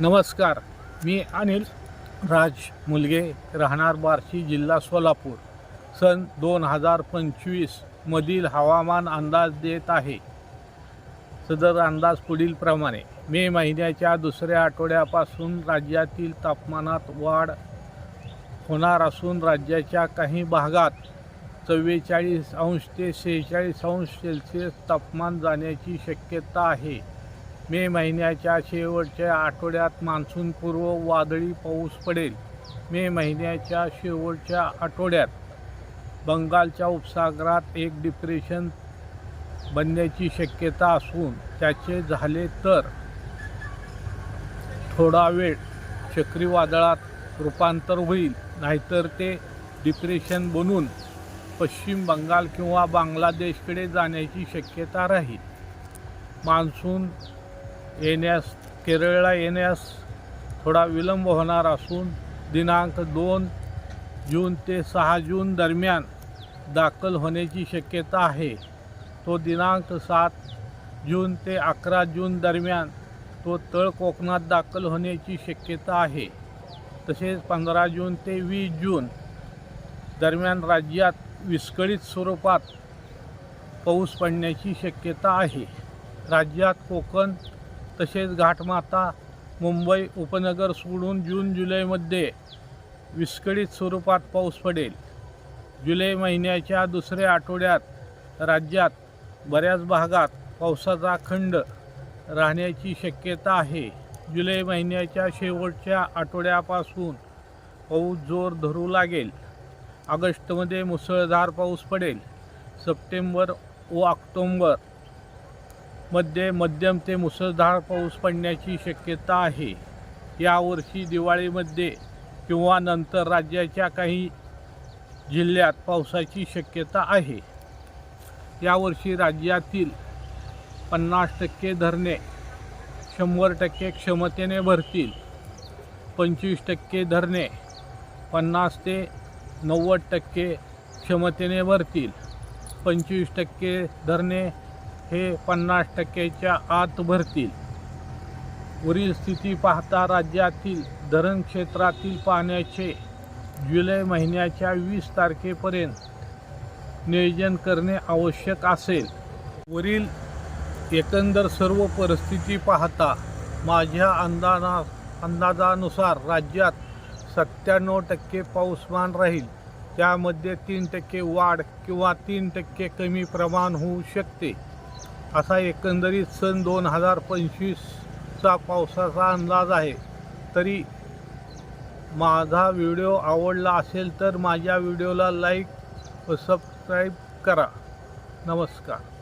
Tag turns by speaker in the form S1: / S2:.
S1: नमस्कार मी अनिल राज मुलगे राहणार बार्शी जिल्हा सोलापूर. सन दोन हजार पंचवीसमधील हवामान अंदाज देत आहे. सदर अंदाज पुढीलप्रमाणे मे महिन्याच्या दुसऱ्या आठवड्यापासून राज्यातील तापमानात वाढ होणार असून राज्याच्या काही भागात चव्वेचाळीस अंश ते सेहेचाळीस अंश सेल्सिअस तापमान जाण्याची शक्यता आहे. मे महिन्याच्या शेवटच्या आठवड्यात मान्सूनपूर्व वादळी पाऊस पडेल. मे महिन्याच्या शेवटच्या आठवड्यात बंगालच्या उपसागरात एक डिप्रेशन बनण्याची शक्यता असून त्याचे झाले तर थोडा वेळ चक्रीवादळात रूपांतर होईल. नाहीतर ते डिप्रेशन बनून पश्चिम बंगाल किंवा बांगलादेशकडे जाण्याची शक्यता राहील. मान्सून येण्यास केरळला येण्यास थोडा विलंब होणार असून दिनांक दोन जून ते सहा जून दरम्यान दाखल होण्याची शक्यता आहे. तो दिनांक सात जून ते अकरा जून दरम्यान तो तळ कोकणात दाखल होण्याची शक्यता आहे. तसेच पंधरा जून ते वीस जून दरम्यान राज्यात विस्कळीत स्वरूपात पाऊस पडण्याची शक्यता आहे. राज्यात कोकण तसेच घाटमाता मुंबई उपनगर सोडून जून जुलैमध्ये विस्कळीत स्वरूपात पाऊस पडेल. जुलै महिन्याच्या दुसऱ्या आठवड्यात राज्यात बऱ्याच भागात पावसाचा खंड राहण्याची शक्यता आहे. जुलै महिन्याच्या शेवटच्या आठवड्यापासून पाऊस जोर धरू लागेल. ऑगस्टमध्ये मुसळधार पाऊस पडेल. सप्टेंबर व ऑक्टोंबर मध्ये मध्यम ते मुसळधार पाऊस पडण्याची शक्यता आहे. यावर्षी दिवाळीमध्ये किंवा नंतर राज्याच्या काही जिल्ह्यात पावसाची शक्यता आहे. यावर्षी राज्यातील पन्नास टक्के धरणे शंभर टक्के क्षमतेने भरतील. पंचवीस टक्के धरणे पन्नास ते नव्वद टक्के क्षमतेने भरतील. पंचवीस टक्के धरणे हे पन्नास टक्क्याच्या आत भरतील. वरील स्थिती पाहता राज्यातील धरण क्षेत्रातील पाण्याचे जुलै महिन्याच्या वीस तारखेपर्यंत नियोजन करणे आवश्यक असेल. वरील एकंदर सर्व परिस्थिती पाहता माझ्या अंदाजा अंदाजानुसार राज्यात सत्त्याण्णव टक्के पाऊसमान राहील. त्यामध्ये तीन टक्के वाढ किंवा तीन टक्के कमी प्रमाण होऊ शकते. असा एकंदरीत सन दोन हजार पंचवीसचा पावसाचा अंदाज आहे. तरी माझा व्हिडिओ आवडला असेल तर माझ्या व्हिडिओला लाईक व सबस्क्राईब करा. नमस्कार.